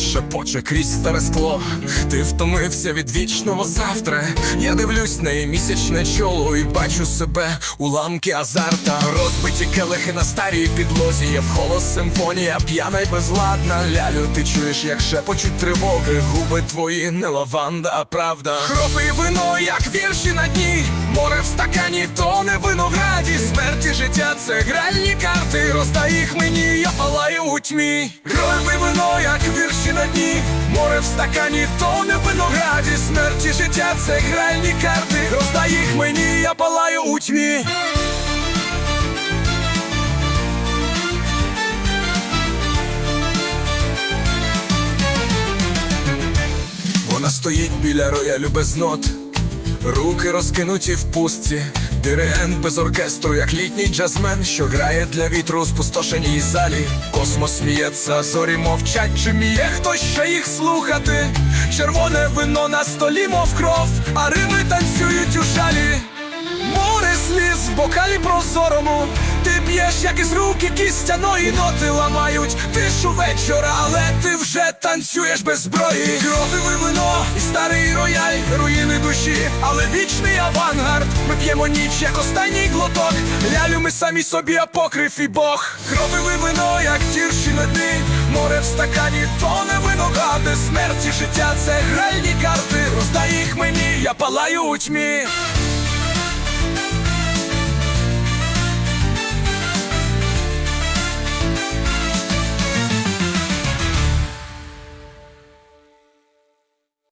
шепоче крізь старе скло. Ти втомився від вічного завтра. Я дивлюсь на її місячне чоло і бачу себе уламки азарта. Розбиті келихи на старій підлозі. Є вголос симфонія, п'яна й безладна. Лялю, ти чуєш, як шепочуть тривоги. Губи твої не лаванда, а правда. Кров і вино, як вірші на дні. Море в стакані, то не винограді. Смерті життя це гральні карти. Роздай їх мені, я палаю у тьмі. В стакані, то не винограді. Смерті життя це гральні карти. Роздай їх мені, я палаю у тьмі. Вона стоїть біля роялю без нот, руки розкинуті в пустці, диригент без оркестру, як літній джазмен, що грає для вітру у спустошеній залі. Космос сміється, зорі мовчать, чи вміє хтось ще їх слухати. Червоне вино на столі, мов кров, а рими танцюють у шалі. Море сліз в бокалі прозорому Ти б'єш, як із руки кістяної ноти ламають Тишу вечора, але ти вже танцюєш без зброї Кровиве вино і старий душі, але вічний авангард. Ми п'ємо ніч, як останній глоток. Лялю ми самі собі апокриф і Бог. Кровили вино, як тірші дні Море в стакані, то не виногради Смерті життя це гральні карти. Роздай їх мені, я палаю у тьмі